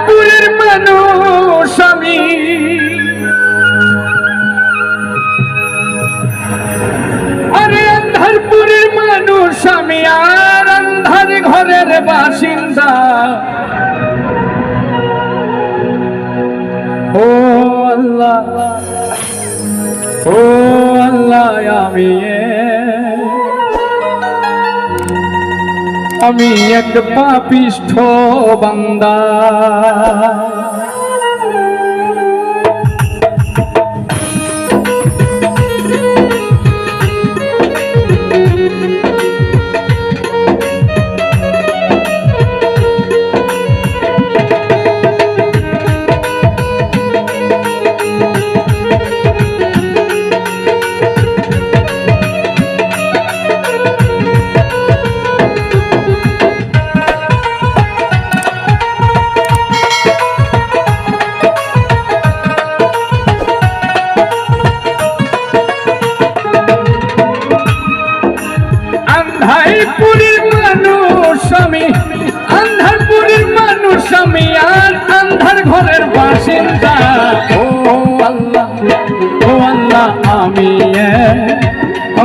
আন্ধারপুরের মানুষ আমি। আরে আন্ধারপুরের মানুষ আমি, আর ঘরের বাসিন্দা। ও আল্লাহ ও আল্লাহ, আমি আমি এক পাপিষ্ঠ বান্দা।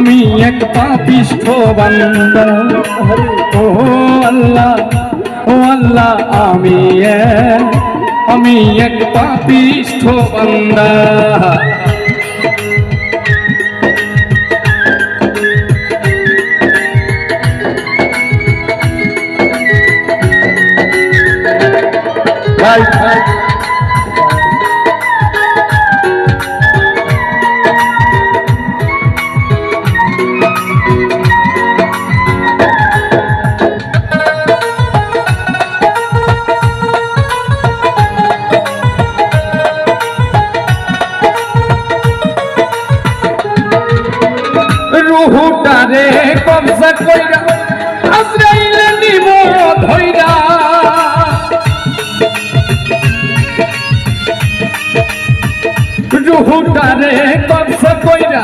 আমি এক পাপিষ্ঠ বান্দা। ও আল্লাহ ও আল্লাহ আমি এক- আমি এক পাপিষ্ঠ বান্দা। রুহুটারে কবজা কইরা আজরাইলে নিব ধইরা। রুহুটারে কবজা কইরা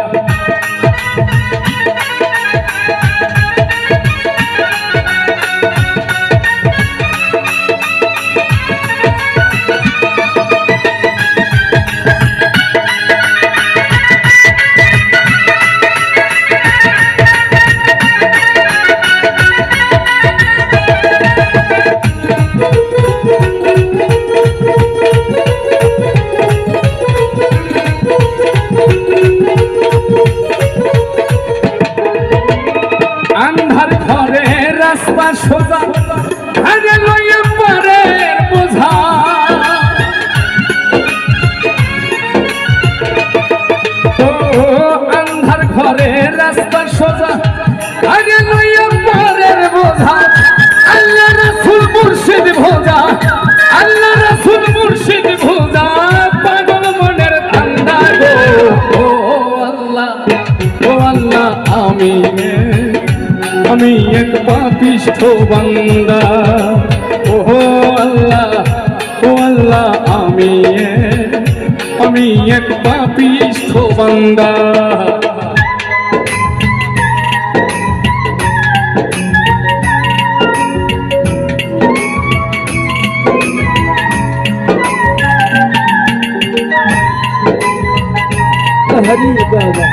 রাস্তা সোজা। ঘরে লইয়ে পরে বোঝা, আল্লাহ রাসূল মুর্শিদ ভোজা, আল্লাহ রাসূল মুর্শিদ ভোজা, পাগল মনের ঠান্ডা গো। ও আল্লাহ ও আল্লাহ, আমি আমি এক পাপিষ্ঠ বান্দা। ও আল্লাহ ও আল্লাহ, আমি আমি এক পাপিষ্ঠ বান্দা। হরি বাবা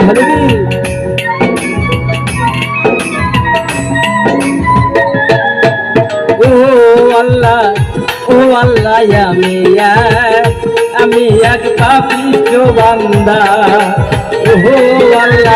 হরি আল্লাহ ও আল্লাহ আমি এক পাপিষ্ট বান্দা ও আল্লাহ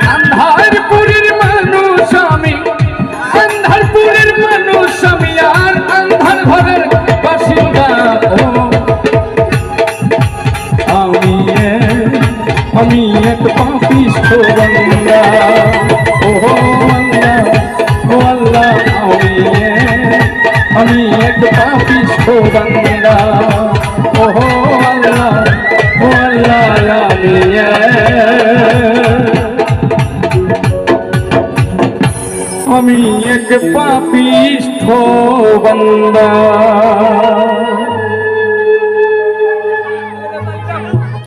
আমি এক পাপিষ্ঠ বান্দা ও আল্লাহ ও আল্লাহ আমি এক পাপিষ্ঠ বান্দা